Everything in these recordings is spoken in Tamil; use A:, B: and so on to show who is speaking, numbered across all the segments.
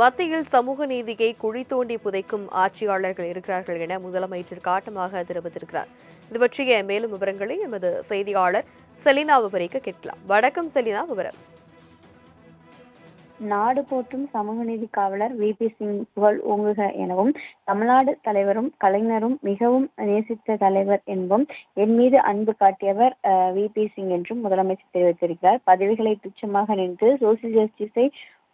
A: மத்தியில் சமூக நீதியை குழி தோண்டி புதைக்கும் ஆட்சியாளர்கள் இருக்கிறார்கள் என முதலமைச்சர் காட்டமாக தெரிவித்திருக்கிறார். இது பற்றிய மேலும் விவரங்களை எமது செய்தியாளர் செலினா விபரிக்க கேட்கலாம். வணக்கம் செலினா விவரம்.
B: நாடு போற்றும் சமூக நீதி காவலர் வி. பி. சிங் புகழ் ஓங்குக எனவும் தமிழ்நாடு தலைவரும் கலைஞரும் மிகவும் நேசித்த தலைவர் என்பும் என் மீது அன்பு காட்டியவர் வி. பி. சிங் என்றும் முதலமைச்சர் தெரிவித்திருக்கிறார். பதவிகளை துச்சமாக நின்று சோசியல் ஜஸ்டிஸை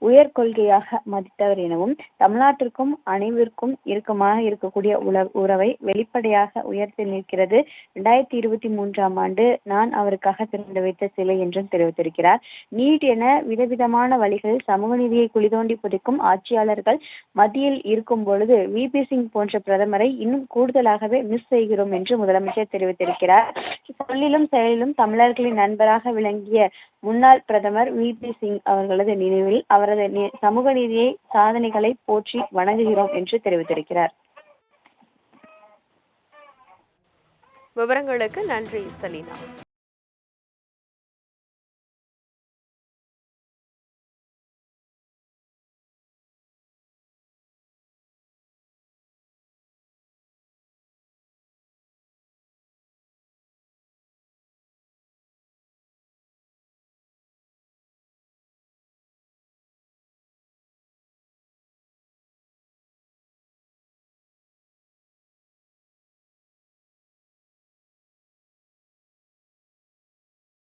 B: உயர் கொள்கையாக மதித்தவர் எனவும் தமிழ்நாட்டிற்கும் அனைவருக்கும் இறுக்கமாக இருக்கக்கூடிய உல உறவை வெளிப்படையாக உயர்த்தி நிற்கிறது. இரண்டாயிரத்தி இருபத்தி மூன்றாம் ஆண்டு நான் அவருக்காக திறந்து வைத்த சிலை என்றும் தெரிவித்திருக்கிறார். நீட் என விதவிதமான வழிகளில் சமூக நீதியை குளிதோண்டி புதைக்கும் ஆட்சியாளர்கள் மத்தியில் இருக்கும் பொழுது வி. பி. சிங் போன்ற பிரதமரை இன்னும் கூடுதலாகவே மிஸ் செய்கிறோம் என்று முதலமைச்சர் தெரிவித்திருக்கிறார். சொல்லிலும் செயலிலும் தமிழர்களின் நண்பராக விளங்கிய முன்னாள் பிரதமர் வி. பி. சிங் அவர்களது நினைவில் அவரது நி- சமூக நீதியை சாதனைகளை போற்றி வணங்குகிறோம் என்று தெரிவித்திருக்கிறார்.
A: விவரங்களுக்கு நன்றி சலீனா.